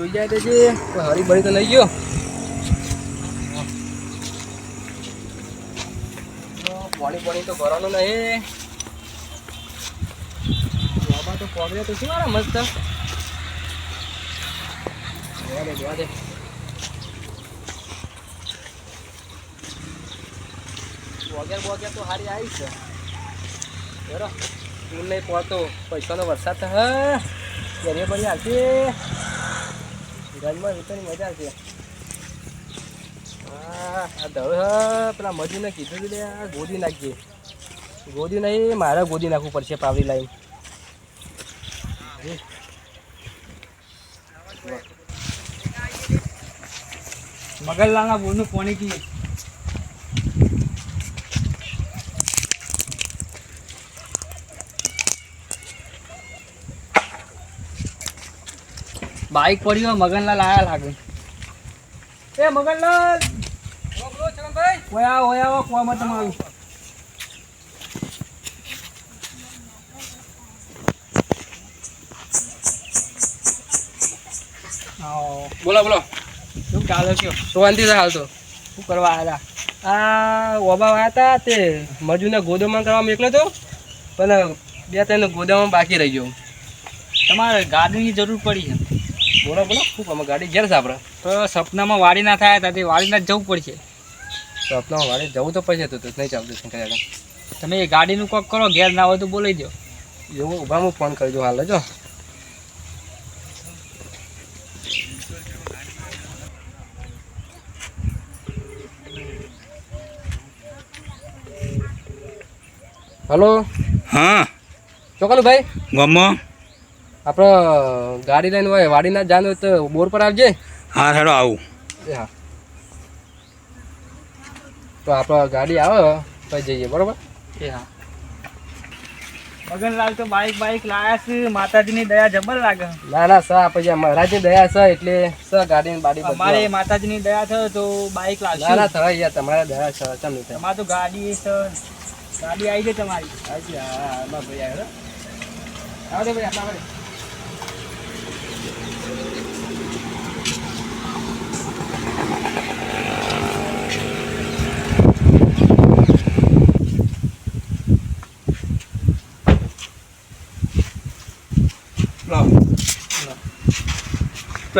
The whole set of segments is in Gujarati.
જોઈ જાય કોઈ હરી ભરી તો નહીં ગયો. પાણી પાણી તો ભરવાનું નહીં. બાબા તો પગડે તો શું મસ્ત. જોવા દે જોવા દે. વગેર વગેર તો હારી આવી છે બરો હું નહીં પહોંચતો. પૈસાનો વરસાદ હા ઘરે પડી આવશે ઘરમાં રીતની મજા છે. આ ધળ પેલા મજૂરને કીધું હતું લે આ ગોદી નાખીએ ગોદી નહીં મારે ગોદી નાખવું પડશે પાવડી લાઈન. મગરલાલના બોલનું પાણી પીએ બાઈક પડ્યો મગનલાલ આયા લાગે. એ મગનલાલ! ઓયા ઓયા આવો બોલો બોલો. શું ચાલે કયો શાંતિ છે હાલ તો. શું કરવા આવ્યા આ ઓબા આવ્યા હતા તે મજૂરને ગોદામાં કરવા મોકલ્યો હતો પણ બે ત્રણ ગોદામાં બાકી રહી ગયો. તમારે ગાડીની જરૂર પડી છે. બોલો બોલો. ખૂબ અમે ગાડી ઘેર છે આપણે? તો સપનામાં વાડી ના થાય ત્યાંથી વાડી ના જવું પડશે. સપનામાં વાડી જવું તો પડશે તો નહીં ચાલતું શંકર તમે એ ગાડીનું કોક કરો ઘેર ના હોય તો બોલાવી દો એવું ઊભા હું ફોન કરી દઉં હાલ જો. હલો. હા. ચોકલું ભાઈ ગમો આપણે ગાડી લઈને હોય વાડીના જાન હોય તો બોર પર આવજે. હા હેડો આવું. હા. તો આપણે ગાડી આવે તો જઈએ બરોબર? એ હા. મગનલાલ તો બાઈક બાઈક લાયા છે માતાજીની દયા જબર લાગે. ના ના સર પછી મહારાજની દયા છે એટલે સર ગાડી બાડી અમારે. માતાજીની દયા છે તો બાઈક ના ના સર યાર તમારા દયા છે ચમ નહીં થાય. તમારે તો ગાડી છે ગાડી આવી ગઈ તમારી. હાજી, હા હા ભાઈ આવ્યો આવે ભાઈ આપણા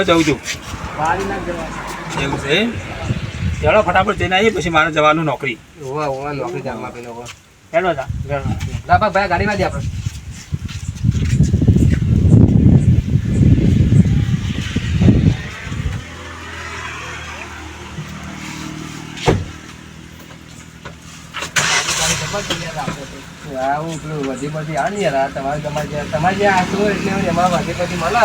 તો જઉં છું. જવા એવું છે? ચાલો ફટાફટ જઈને આવીએ પછી મારે જવાનું નોકરી. હોવા નોકરી જામમાં હોવા હેડો તા ના ભાઈ ગાડીમાં દે આપણે. હું પેલું વધી બધી આ નહીં યાર તમારે તમારે તમારે જે હોય એટલે એમાં વધી બધી મળે.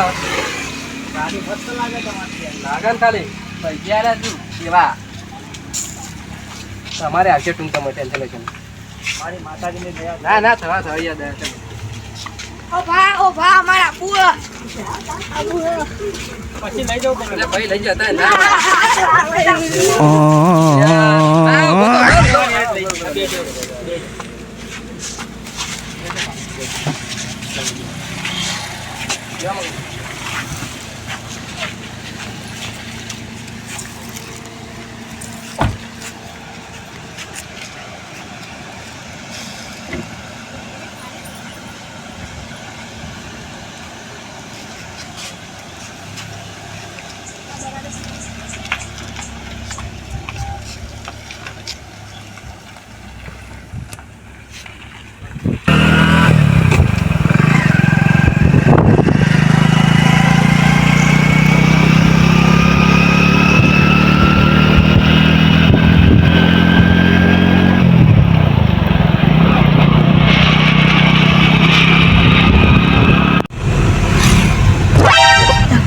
ગાડી મસ્ત લાગે તમારી લાગે ખાલી. પૈસા છું એવા તમારે આવશે ટૂંકમાં ટેન્શન લેશે મારી માતાજીની દયા ના ના થવા થવા યાદ આવે ઓ ભા ઓ ભા અમારા પુઓ પછી લઈ જવું એટલે ભાઈ લઈ જતા ના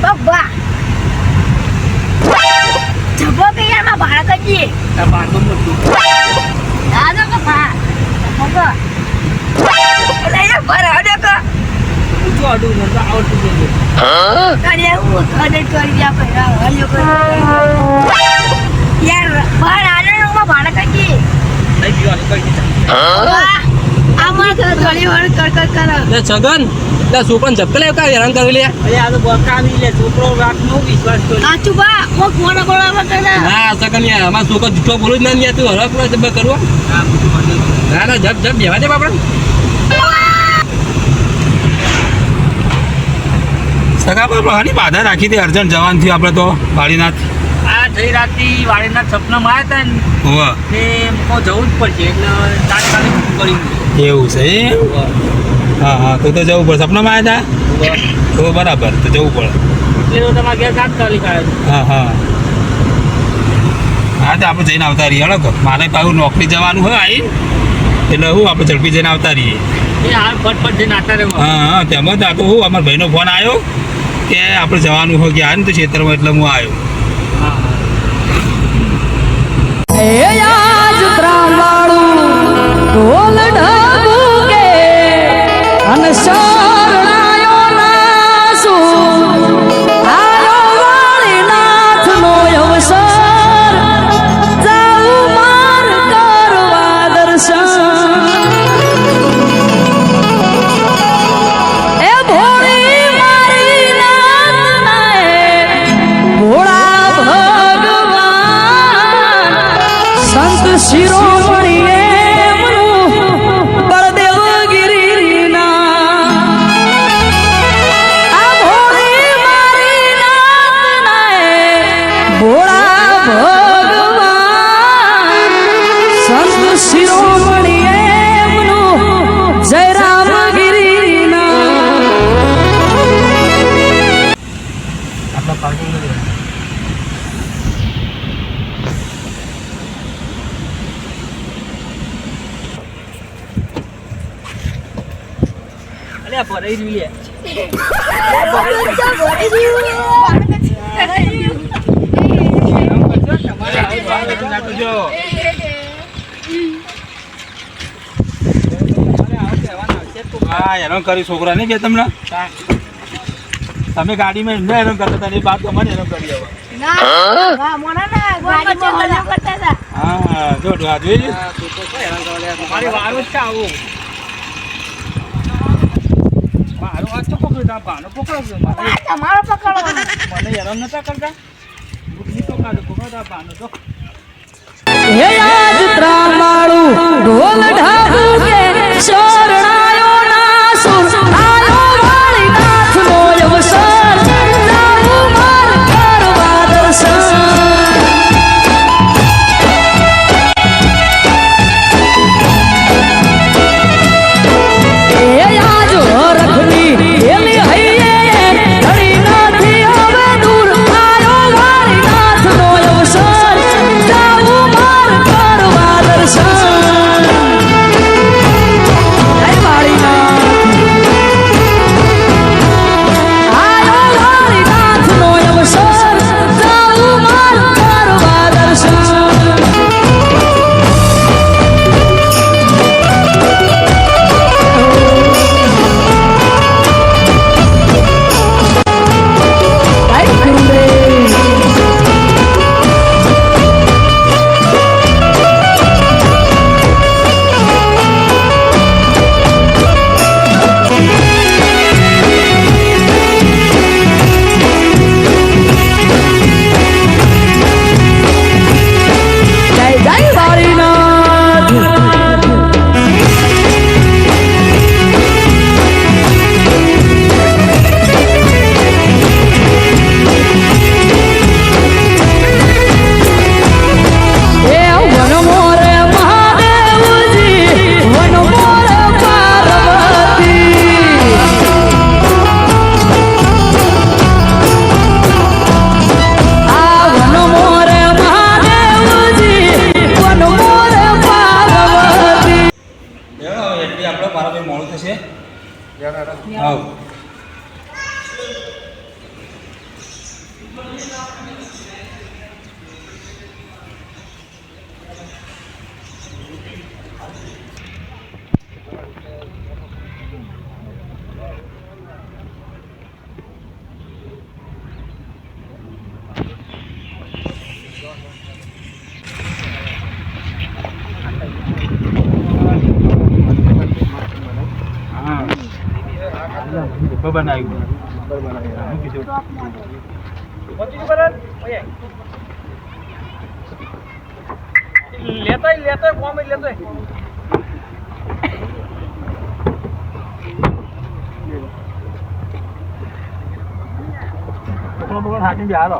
બાબા જબો કે યારમાં ભાડા કજી આ બાંધો મોટું દાદો કે ભા મગો એટલે યાર ભરા અડે કે ઊંચું આડું મને તો આવડતું જ નથી. કરે હું ખડે કરી દે આપણે હલ્યો કરી યાર ભરા અડે માં ભાડા દીધા. વાર કડકડ કરે. લે છગન લે છોકરાને ઝપકે લે હેરાન કરી લે. અરે આ તો બકાવી લે છોકરો વાતનો વિશ્વાસ કર્યો કાચું બા હું ફોન બોલાવા કરે ના છગન યાર અમારા છોકરો જૂઠો બોલું જ ના યાર તું કરવો ના ના જપ જપ બેવા દે બાપડા. સગા બાપા હાની બાધા રાખી હતી અર્જન્ટ જવાન થયું આપણે તો વાડીનાથ. આ જઈ રાતથી વાડીનાથ સપનામાં આવ્યા હતા ને હોવા. તે મૂકો જવું જ પડશે એટલે તાત્કાલિક કરી એવું છે? હા હા તો તો જવું પડે. સપનામાં આવ્યા હતા તો બરાબર તો જવું પડે. એટલે તમારા ઘેર તાત્કાલિક આવ્યો હા હા. હા તો આપણે જઈને આવતા રહીએ હળો મારે પાછું નોકરી જવાનું હોય આવી એટલે હું આપણે ઝડપી જઈને આવતા રહીએ. હા હા તેમાં તો આ તો હું અમારા ભાઈનો ફોન આવ્યો કે આપણે જવાનું હોય કે આ ને તો ખેતરમાં એટલે હું આવ્યો. હા અલ્યા ભરાઈ રહ્યું હા હેરાન કરી છોકરા નહીં કે તમને તમે ગાડીમાં એમને હેરાન કરતા હતા એ બાદ તમારે હેરાન કરી હવે હા જો આ જોઈ મારી વારો જ છે આવું મારો હાથ તો ભાનો પકડો છો તમારો પકડો. મને હેરાન નતા કરતા? બુદ્ધિ તો કાઢો પકડો તા ભાનો તો હે આજ ત્રામાળું ઢોલ ઢાબુ બરોબર ના આવ્યું હું કીધું પહોંચી ગયું બરાબર? ઓય. લેતોય લેતોય કોમ જ લેતોય છોકરો બોકરો હાથીને બેહારો.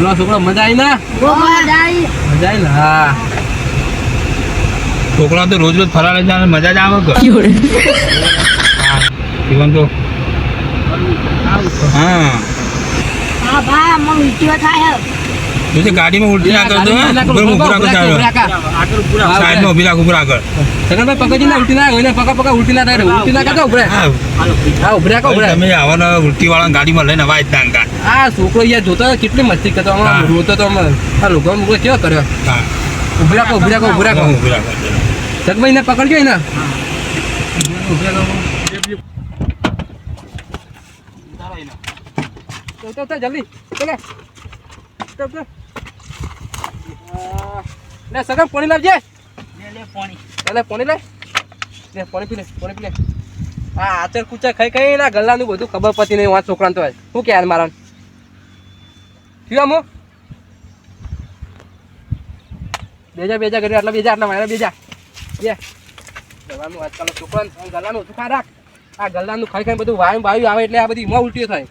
પેલો છોકરો મજા આવી ના? મજા આવી. ને? હા. છોકરા તો રોજ રોજ ફરાળે જાય મજા જ આવે કે? જીવન તો હા. હા ભાઈ વીડિયો થાય? જો તે ગાડીમાં ઉલટી ના કરતો હે? ઉપર ઊભું રાખો ચાલો. સાઈડમાં ઊભી રાખો ઉપર આગળ સગનભાઈ પગજી ના ઉલટી ના હોય ને પકા પકા ઉલટી ના થાય ઉલટી ના કરતો ઉભરે. હા. હા કા કો તમે આવાના ઉલટી વાળા ગાડીમાં લઈને અવાજ દાંગા આ છોકરો યાર જોતો કેટલી મસ્તી કરતો આમાં રોતો તો આમાં. આ લોકો મુકો કેવો કર્યો? ઉભરા ઊભી રાખો ઊભી રાખો ઊભી રાખો. ઊભી રાખો જગભાઈ ને પકડજો એને. તો તો તો જલ્દી. ચલે. તો તો આ, લે સગમ પાણી લાવજે. લે પાણી. લે લે પાણી પી લે પાણી પી લે. આ આચર કુચર ખાઈ ખાઈ ના ગલ્લાનું બધું ખબર પડતી નહીં વાત છોકરાને તો શું કે મારા થયું આમ બેજા બેજા કરી આટલા બેજા આટલા મારા બેજા. બે. ગલ્લાનું આજકાલ છોકરાને ગલ્લાનું ઓછું ખા રાખ. આ ગલ્લાનું ખાઈ ખાઈ બધું વાયુ વાયુ આવે એટલે આ બધી મોં ઉલટીઓ થાય.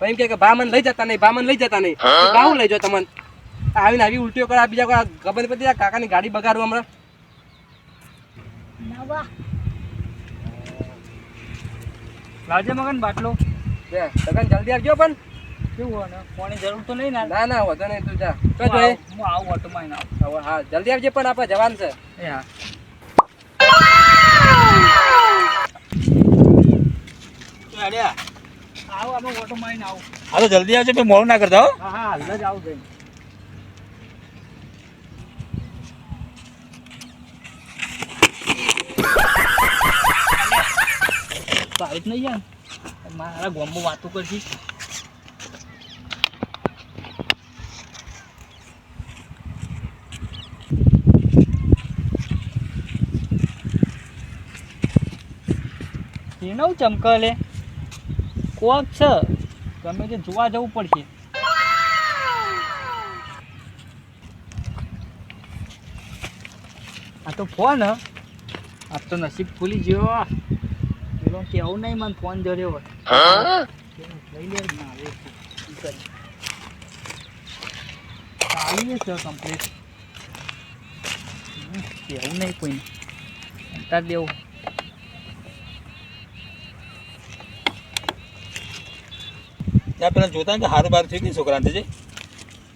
એમ કે બા મને લઈ જતા નહીં બા મને લઈ જતા નહીં. બાહુ લઈ જાઓ તમને. આવીને આવી ઉલટીઓ કરે આ બીજા કોઈ ખબર પડતી કાકાની ગાડી બગાડવા હમણાં. નવા. લાવજે મગન બાટલો. બે સગન જલ્દી આવજો પણ. કેવું હોય ને? જરૂર તો નહીં ને ના ના વધો નહીં તું જા. તો જોઈએ હું આવું ઓટોમાં આવું. હા જલ્દી આવજે પણ આપણે જવાનું છે. એ હા. આવું આમાં ઓટો આવીને આવું. હા તો જલ્દી આવજો મોડું ના કરતા હો. હા હા હાલ જ આવું જઈને. બાઈક નહીં યાર. મારા ગોમમાં વાતો કરશી એનો ચમકલે કોક છે. ગમે તે જોવા જવું પડશે. આ તો ફોન આ તો નસીબ ખુલી ગયો. કેવું નહીં મને ફોન જડ્યો હોય. લઈ લે ના હવે ચાલી છે કમ્પ્લીટ કેવું નહીં અંતર દેવું ત્યાં પેલા જોતા ને હારું બાર થયું કે છોકરાને છે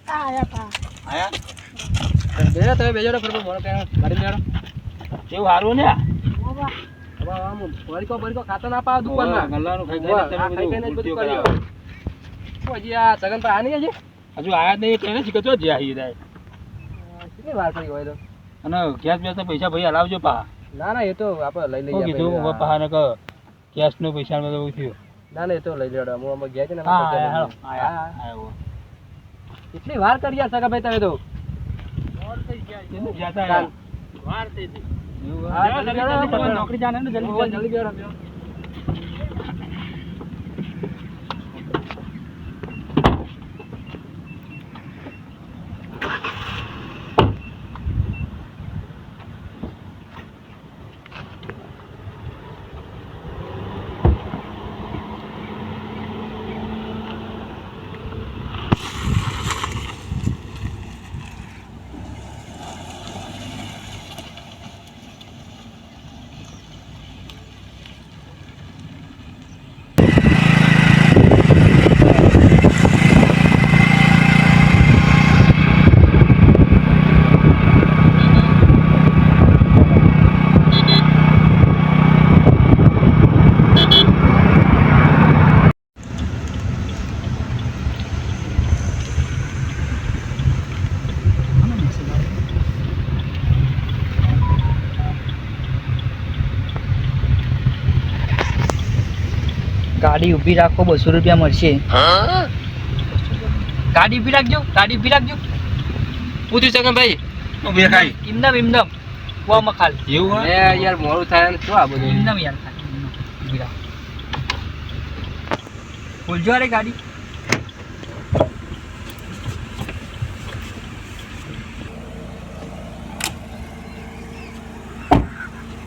આયા આયા? બેજા તમે બેજો ફરકો મોડો કે કેવું હારું ને હવે આમ બરીકો બરીકો ના પાવ દુકાનમાં. ગલ્લાનું ખાઈ ખાઈને આ ખાઈ ખાઈને જ તમે બધું બધું કર્યું. કર્યું. હજી આ સગન પર આ હજી? હજુ આયા નહીં એટલે શીખતો જ જાય. જાય. કેટલી વાર પડી હોય તો? અને ગેસ બેસ પૈસા ભાઈ હલાવજો પા. ના ના એ તો આપણે લઈ લઈએ કીધું આપણે. પા ને ગેસ નો પૈસા ને બધું થયું. ના ના એ તો લઈ લેડો. હું અમે ગયા છે ને. કેટલી વાર કરી યાર સગા ભાઈ તમે તો? વાર થઈ ગયા વાર? થઈ હા, નોકરી ને જલ્દી જલ્દી ગાડી ઊભી રાખો બસો રૂપિયા મળશે. ગાડી ઊભી રાખજો ગાડી ઊભી રાખજો. પૂછ્યું છે ભાઈ? ઇમદમ ઇમદમ કુવામાં મખાલ. એવું યાર મોડું થાય ને શું આ બધું? ઇમદમ યાર. ઊભી રાખ. ખોલજો અરે ગાડી.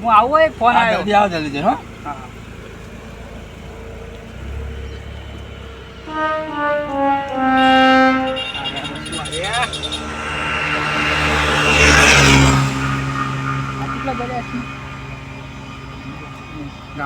હું આવું એક ફોન આવ્યો. જલ્દી આવો જલ્દી જલ્દી, હો. હા.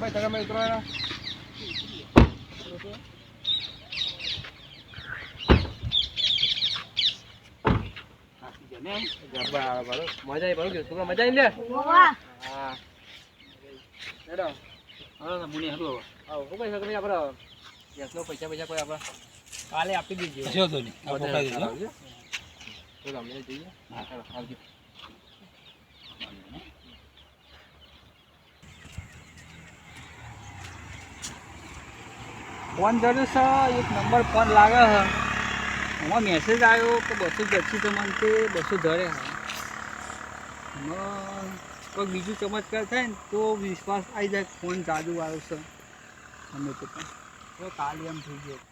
ભાઈ તમે બરો. મજા આવી બરો કે છોકરા મજા આવી લે હા હેડો હા મુને હલો આવો હું પૈસા તમે આપણે ગેસનો પૈસા પૈસા કોઈ આપણે કાલે આપી દેજો કશો વાંધો નહીં આ પકડાઈ દેજો. ચલો અમે જઈએ હા આવજો ફોન કર્યો છે, એક નંબર ફોન લાગે છે. એમાં મેસેજ આવ્યો કે બસો પચીસ તમને તે બસો ધરે કોઈ બીજું ચમત્કાર થાય ને તો વિશ્વાસ આવી જાય ફોન જાદુ આવ્યો છે. અમે તો પણ કાલે એમ થઈ ગયો.